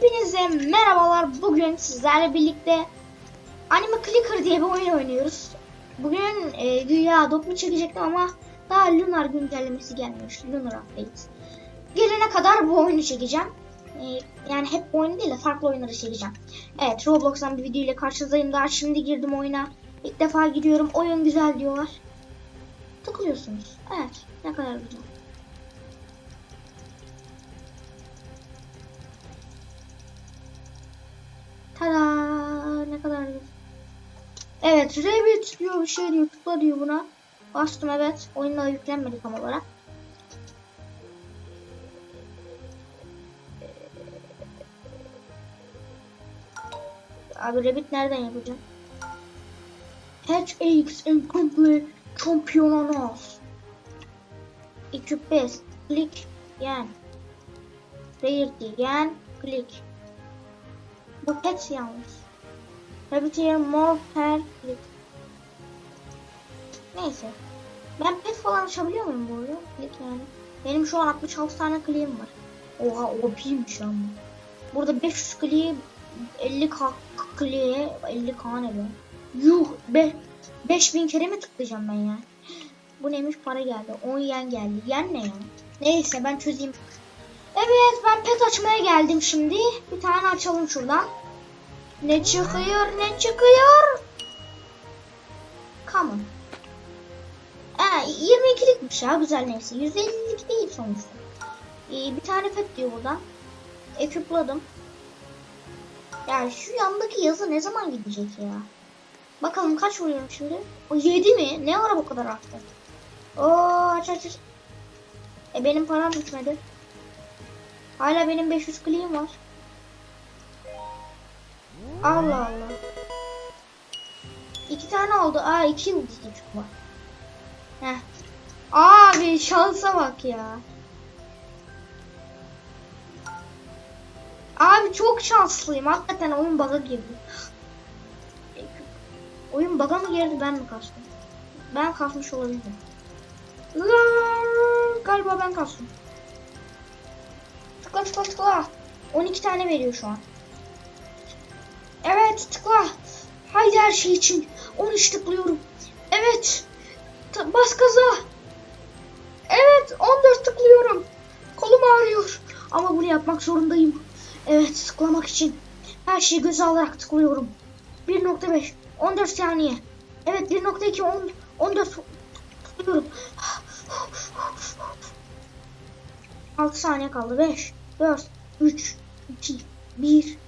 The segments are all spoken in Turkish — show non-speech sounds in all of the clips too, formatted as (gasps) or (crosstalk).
Hepinize merhabalar. Bugün sizlerle birlikte Anime Clicker diye bir oyun oynuyoruz. Bugün e, güya doplu çekecektim ama daha Lunar güncellemesi gelmiş. Lunar Update. Gelene kadar bu oyunu çekeceğim. E, yani hep oyun değil de farklı oyunları çekeceğim. Evet Roblox'tan bir video ile karşınızdayım. Daha şimdi girdim oyuna. İlk defa giriyorum. Oyun güzel diyorlar. Tıklıyorsunuz. Evet ne kadar güzel. Tada ne kadar. Evet Rabbit diyor bir şey diyor tıkla diyor buna. Bastım evet. Oyun daha yüklenmedi tam olarak. Abi Rabbit nereden yapacağım? HX Incomplete Championanos. Equip best. Click. Yen. Rarity. Yen. Click. Bu pet yalnız. Rabbit here more per. Neyse. Ben pet falan açabiliyor muyum bu arada? Click yani. Benim şu an 66 tane kliğim var. Oha OP'ymiş bu. Burada 500 kliği 50 k kliğe 50 k ne be? Yuh be 5000 kere mi tıklayacağım ben ya? (gasps) Bu neymiş para geldi. 10 yen geldi. Yen ne ya? Neyse ben çözeyim. Evet ben pet açmaya geldim şimdi. Bir tane açalım şuradan. Ne çıkıyor ne çıkıyor? Common. Ee, 22'likmiş ya güzel neyse. 150'lik değil sonuçta. Ee, bir tane pet diyor buradan. Eküpladım. Ya şu yandaki yazı ne zaman gidecek ya? Bakalım kaç vuruyorum şimdi? O 7 mi? Ne ara bu kadar arttı? Oo aç aç aç. E benim param bitmedi. Hala benim 500 kliğim var. Allah Allah. İki tane oldu. Aa iki çocuk var. Heh. Abi şansa bak ya. Abi çok şanslıyım. Hakikaten oyun bug'a girdi. Oyun bug'a mı girdi ben mi kastım? Ben kasmış olabilirim. Galiba ben kastım. Tıkla tıkla tıkla. 12 tane veriyor şu an. Evet tıkla. Haydi her şey için. 13 tıklıyorum. Evet. Ta- bas gaza. Evet 14 tıklıyorum. Kolum ağrıyor. Ama bunu yapmak zorundayım. Evet tıklamak için. Her şeyi göze alarak tıklıyorum. 1.5 14 saniye. Evet 1.2 10 14 tıklıyorum. (gasps) 6 saniye kaldı. 5 4 3 2 1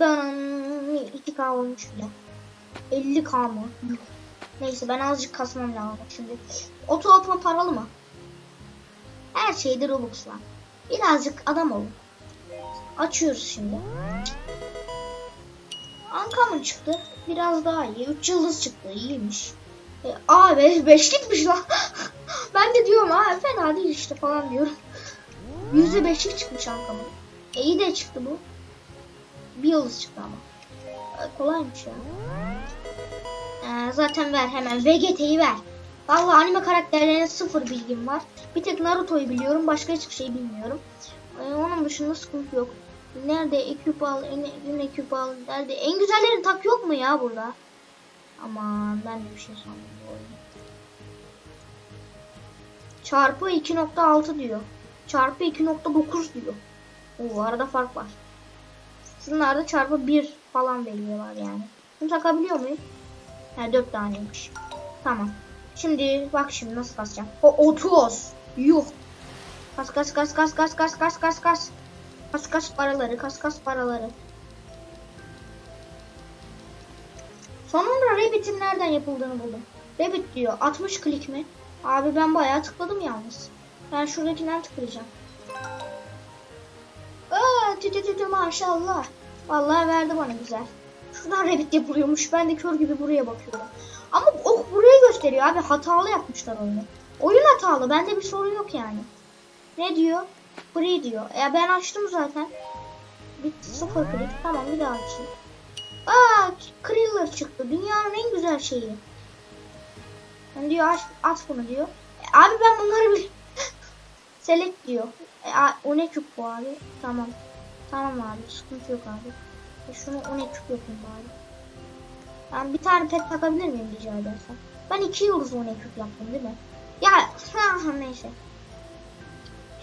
Ben 2K olmuş bile. 50K mı? Neyse ben azıcık kasmam lazım şimdi. Oto atma paralı mı? Her şeyde Robux var. Birazcık adam olun. Açıyoruz şimdi. Ankamın çıktı. Biraz daha iyi. 3 yıldız çıktı. İyiymiş. E, aa be, beşlikmiş lan. (laughs) ben de diyorum ha fena değil işte falan diyorum. Yüzde beşlik çıkmış Ankamın. E, iyi de çıktı bu. Bir yıldız çıktı ama. E, kolaymış ya. E, zaten ver hemen. VGT'yi ver. Vallahi anime karakterlerine sıfır bilgim var. Bir tek Naruto'yu biliyorum. Başka hiçbir şey bilmiyorum. E, onun dışında sıkıntı yok. Nerede ekip al, en, ekip al, nerede? En güzellerin tak yok mu ya burada? Aman ben de bir şey sandım. Çarpı 2.6 diyor. Çarpı 2.9 diyor. Oo arada fark var. Şunlarda çarpı 1 falan veriyorlar yani. Bunu takabiliyor muyum? Ha 4 taneymiş. Tamam. Şimdi bak şimdi nasıl kasacağım. O 30. Yuh. Kas kas kas kas kas kas kas kas kas. Kas kas paraları kas kas paraları. Sonunda Rabbit'in nereden yapıldığını buldum. Rabbit diyor 60 klik mi? Abi ben bayağı tıkladım yalnız. Ben şuradakinden tıklayacağım. Aa tü tü tü tü maşallah. Vallahi verdi bana güzel. Şuradan Rabbit yapılıyormuş. Ben de kör gibi buraya bakıyorum. Ama ok buraya gösteriyor abi. Hatalı yapmışlar oyunu. Oyun hatalı. Bende bir sorun yok yani. Ne diyor? Free diyor. Ya ben açtım zaten. Bitti sıfır klik. Tamam bir daha açayım. Aa Kriller çıktı. Dünyanın en güzel şeyi. Yani diyor aç, at bunu diyor. E, abi ben bunları bir Select diyor. E, a- o ne küp bu abi? Tamam. Tamam abi sıkıntı yok abi. E, şunu o ne küp yapayım bari. Ben bir tane pet takabilir miyim rica edersen? Ben iki yıldız o ne küp yaptım değil mi? Ya neyse.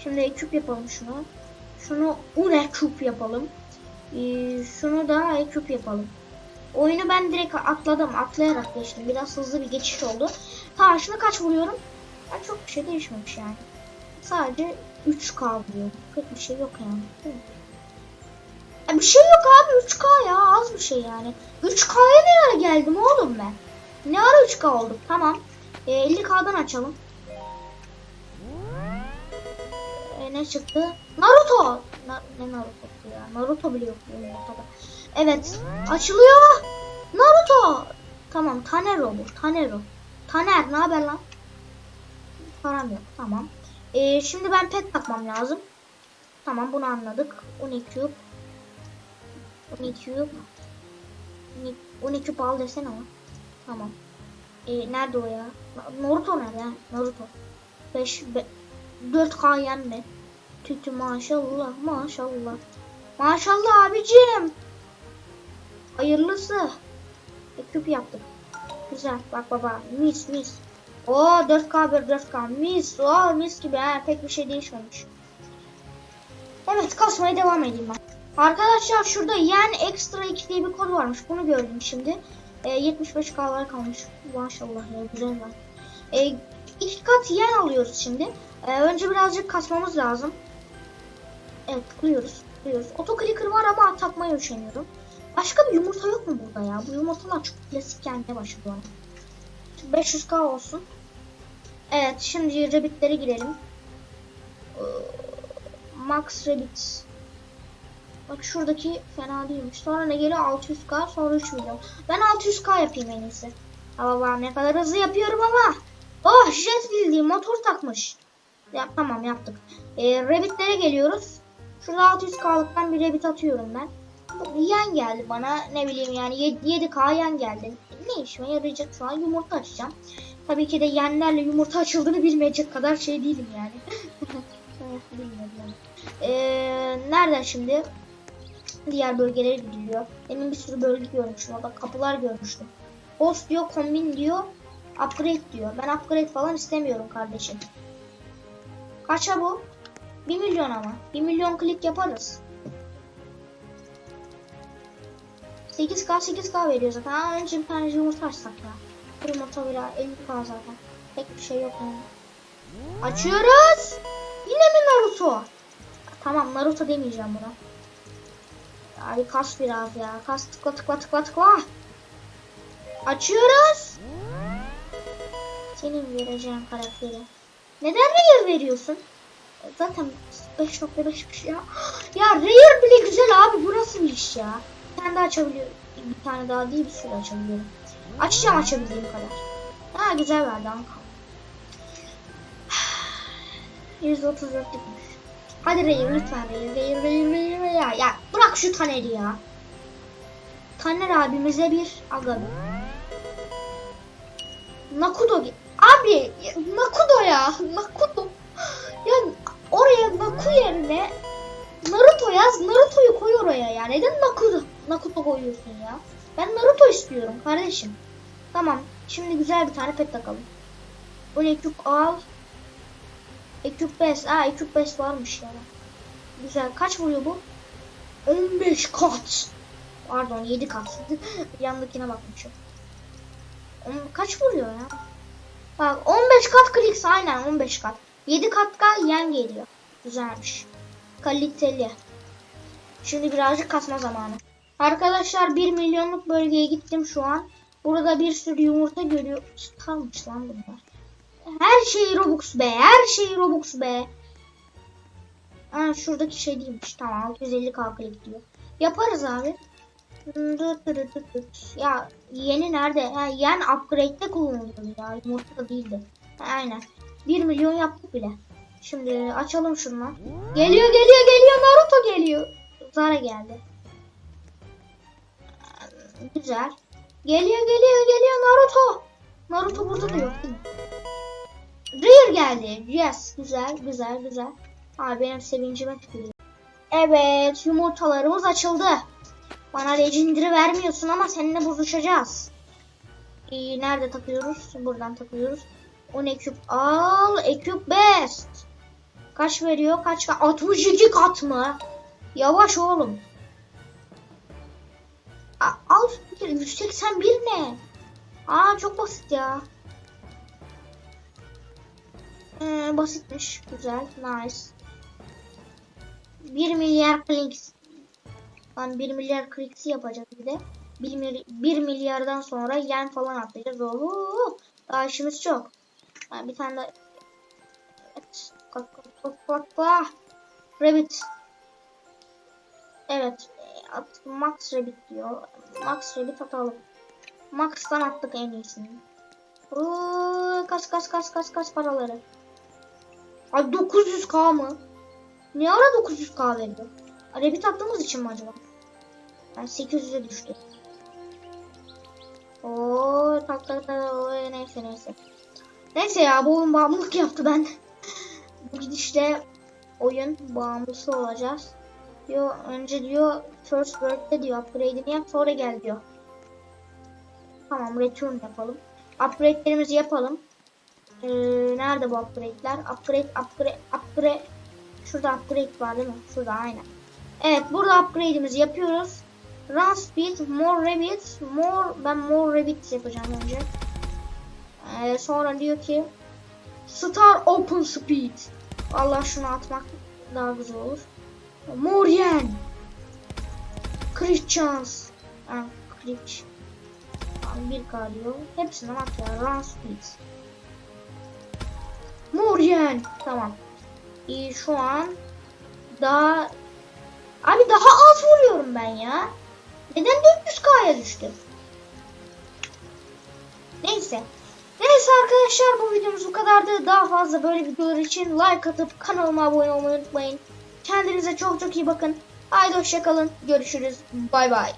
Şimdi küp yapalım şunu. Şunu une küp yapalım. Ee, şunu da küp yapalım. Oyunu ben direkt atladım. Atlayarak geçtim. Biraz hızlı bir geçiş oldu. Ta şuna kaç vuruyorum? Ya çok bir şey değişmemiş yani. Sadece 3K vuruyor. Pek bir şey yok yani. Değil mi? Ya bir şey yok abi 3K ya az bir şey yani. 3K'ya ne ara geldim oğlum ben? Ne ara 3K olduk tamam. E, 50K'dan açalım. E, ne çıktı? Naruto. Na, ne Naruto'su ya? Naruto bile yok Naruto'da. Evet. Açılıyor. Naruto. Tamam Tanero bu. Tanero. Taner ne haber lan? Param yok. Tamam. E, şimdi ben pet takmam lazım. Tamam bunu anladık. 12 cube. 12 cube. 12 cube al desene ama. Tamam. E, nerede o ya? Na- Naruto nerede? Naruto. 5 4K yenme. Tütü maşallah maşallah. Maşallah abicim. Hayırlısı. Ekip yaptık. Güzel bak baba mis mis. O 4K bir 4K mis. O mis gibi ha pek bir şey değişmemiş. Evet kasmaya devam edeyim ben. Arkadaşlar şurada yen extra 2 diye bir kod varmış. Bunu gördüm şimdi. E, 75 K'lar kalmış. Maşallah ya güzel var. E, iki kat yen alıyoruz şimdi. E, önce birazcık kasmamız lazım. Evet tıklıyoruz. tıklıyoruz. Otoclicker var ama takmaya üşeniyorum. Başka bir yumurta yok mu burada ya? Bu yumurtalar çok klasik gelmeye başladı bana. 500k olsun. Evet şimdi rabbitlere girelim. Ee, Max Rabbit. Bak şuradaki fena değilmiş. Sonra ne geliyor? 600k sonra 3 milyon. Ben 600k yapayım en iyisi. Allah ne kadar hızlı yapıyorum ama. Oh jet bildiğim motor takmış. Ya, tamam yaptık. Ee, rabbitlere geliyoruz. Şurada 600k'lıktan bir rabbit atıyorum ben. Yen geldi bana ne bileyim yani 7k yen geldi. Ne işime yarayacak şu an yumurta açacağım. Tabii ki de yenlerle yumurta açıldığını bilmeyecek kadar şey değilim yani. (laughs) Bilmiyorum yani. Ee, nereden şimdi? Diğer bölgelere gidiliyor. Demin bir sürü bölge görmüştüm. Orada kapılar görmüştüm. Host diyor, kombin diyor, upgrade diyor. Ben upgrade falan istemiyorum kardeşim. Kaça bu? 1 milyon ama. 1 milyon klik yaparız. 8K 8K veriyor zaten. Ha, önce bir tane yumurta açsak ya. Bu yumurta bile 50K zaten. Pek bir şey yok yani. Açıyoruz. Yine mi Naruto? Tamam Naruto demeyeceğim buna. Abi kas biraz ya. Kas tıkla tıkla tıkla tıkla. Açıyoruz. Senin vereceğin karakteri. Neden Rare veriyorsun? Zaten 5.5'miş ya. (gasps) Ya Rare bile güzel abi. Bu nasıl bir iş ya? Tane daha açabiliyorum. Bir tane daha değil bir sürü açabiliyorum. Açacağım açabildiğim kadar. Ha güzel verdi Anka. 134'lükmüş. (sighs) Hadi Rare lütfen Rare Rare Rare Rare Rare ya. Bırak şu Taner'i ya. Taner abimize bir aga. Nakudo Abi Nakudo ya. Nakudo. Ya oraya Naku yerine Naruto yaz. Naruto'yu koy oraya ya. Neden Nakudo? Nakudo koyuyorsun ya. Ben Naruto istiyorum kardeşim. Tamam. Şimdi güzel bir tane pet takalım. Bu ne küp al. Eküp 5. Aa eküp 5 varmış ya. Güzel. Kaç vuruyor bu? 15 kat. Pardon 7 kat. (laughs) Yandakine bakmışım. Kaç vuruyor ya? Bak 15 kat kliks aynen 15 kat. 7 kat da yen geliyor. Güzelmiş. Kaliteli. Şimdi birazcık kasma zamanı. Arkadaşlar 1 milyonluk bölgeye gittim şu an. Burada bir sürü yumurta görüyor. Kalmış lan bunlar. Her şey Robux be. Her şey Robux be. Ha, şuradaki şey değilmiş. Tamam 650 k klik diyor. Yaparız abi. Ya yeni nerede? Ha, yen upgrade'de kullanılıyor ya. Yumurta değildi. Ha, aynen. 1 milyon yaptık bile. Şimdi açalım şunu. Geliyor geliyor geliyor Naruto geliyor. Zara geldi. Güzel. Geliyor geliyor geliyor Naruto. Naruto burada da yok değil mi? Rear geldi. Yes. Güzel güzel güzel. Abi benim sevincime tükürüyor. Evet yumurtalarımız açıldı. Bana legendary vermiyorsun ama seninle bozuşacağız. Ee, nerede takıyoruz? Buradan takıyoruz. 10 eküp al. Eküp best. Kaç veriyor? Kaç kat? 62 kat mı? Yavaş oğlum. Al 181 ne? Aa çok basit ya. Ee, basitmiş. Güzel. Nice. 1 milyar clicks. Lan 1 milyar clicks yapacağız bir de. 1, mil- 1 milyardan sonra yen falan atlayacağız. Oo, daha işimiz çok. Yani bir tane de Evet. Rabbit. Evet. At, Max Rabbit diyor. Max Rabbit atalım. Max'tan attık en iyisini. Oo, kas kas kas kas kas paraları. Ay 900k mı? Ne ara 900k verdi? Rabbit attığımız için mi acaba? Yani 800'e düştü. Oo tak tak tak oo, neyse neyse. Neyse ya bu oyun bağımlılık yaptı ben. (laughs) Bu gidişle oyun bağımlısı olacağız. Diyor önce diyor first world'de diyor upgrade'ini yap sonra gel diyor. Tamam return yapalım. Upgrade'lerimizi yapalım. Ee, nerede bu upgrade'ler? Upgrade, upgrade, upgrade. Şurada upgrade var değil mi? Şurada aynen. Evet burada upgrade'imizi yapıyoruz. Run speed, more rabbits, more ben more rabbits yapacağım önce. Ee, sonra diyor ki Star open speed. Allah şunu atmak daha güzel olur. More yen. Crit chance. Ha. Tamam, bir k diyor. Hepsini at ya. Run speed. More yen. Tamam. İyi şu an daha Abi daha az vuruyorum ben ya. Neden 400k'ya düştü? Neyse. Neyse arkadaşlar bu videomuz bu kadardı. Daha fazla böyle videolar için like atıp kanalıma abone olmayı unutmayın. Kendinize çok çok iyi bakın. Haydi hoşçakalın. Görüşürüz. Bay bay.